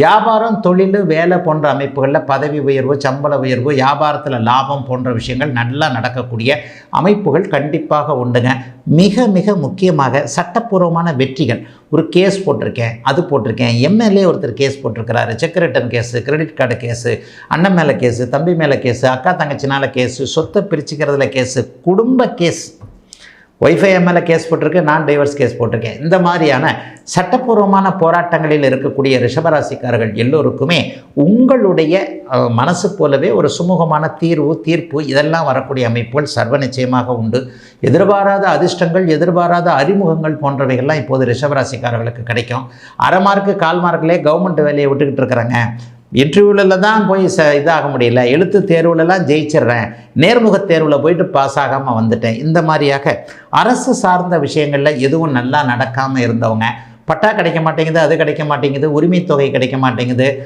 வியாபாரம் தொழில் வேலை போன்ற அமைப்புகளில் பதவி உயர்வு சம்பள உயர்வு வியாபாரத்தில் லாபம் போன்ற விஷயங்கள் நல்லா நடக்கக்கூடிய அமைப்புகள் கண்டிப்பாக உண்டுங்க. மிக மிக முக்கியமாக சட்டப்பூர்வமான வெற்றிகள். ஒரு கேஸ் போட்டிருக்கேன் அது போட்டிருக்கேன். எம்எல்ஏ ஒருத்தர் case போட்டிருக்கிறாரு. Cheque return case credit card case அண்ணன் மேலே கேஸு தம்பி மேலே கேஸு அக்கா தங்கச்சினால கேஸு சொத்தை பிரிச்சுக்கிறதுல கேஸு குடும்ப கேஸ். ஒய்ஃபை எம்எல்ஏ கேஸ் போட்டிருக்கு நான் டைவர்ஸ் கேஸ் போட்டிருக்கேன் இந்த மாதிரியான சட்டப்பூர்வமான போராட்டங்களில் இருக்கக்கூடிய ரிஷபராசிக்காரர்கள் எல்லோருக்குமே உங்களுடைய மனசு போலவே ஒரு சுமூகமான தீர்வு தீர்ப்பு இதெல்லாம் வரக்கூடிய அமைப்புகள் சர்வ நிச்சயமாக உண்டு. எதிர்பாராத அதிர்ஷ்டங்கள் எதிர்பாராத அறிமுகங்கள் போன்றவைகள்லாம் இப்போது ரிஷபராசிக்காரர்களுக்கு கிடைக்கும். அரை மார்க்கு கால் மார்க்கிலே கவர்மெண்ட் வேலையை விட்டுக்கிட்டு இருக்கிறாங்க. இன்டர்வியூவில் தான் போய் ச இதாக முடியல. எழுத்து தேர்வுலலாம் ஜெயிச்சிடுறேன் நேர்முகத் தேர்வில் போயிட்டு பாஸ் ஆகாமல் வந்துட்டேன். இந்த மாதிரியாக அரசு சார்ந்த விஷயங்களில் எதுவும் நல்லா நடக்காமல் இருந்தவங்க. பட்டா கிடைக்க மாட்டேங்குது அது கிடைக்க மாட்டேங்குது உரிமைத் தொகை கிடைக்க மாட்டேங்குது.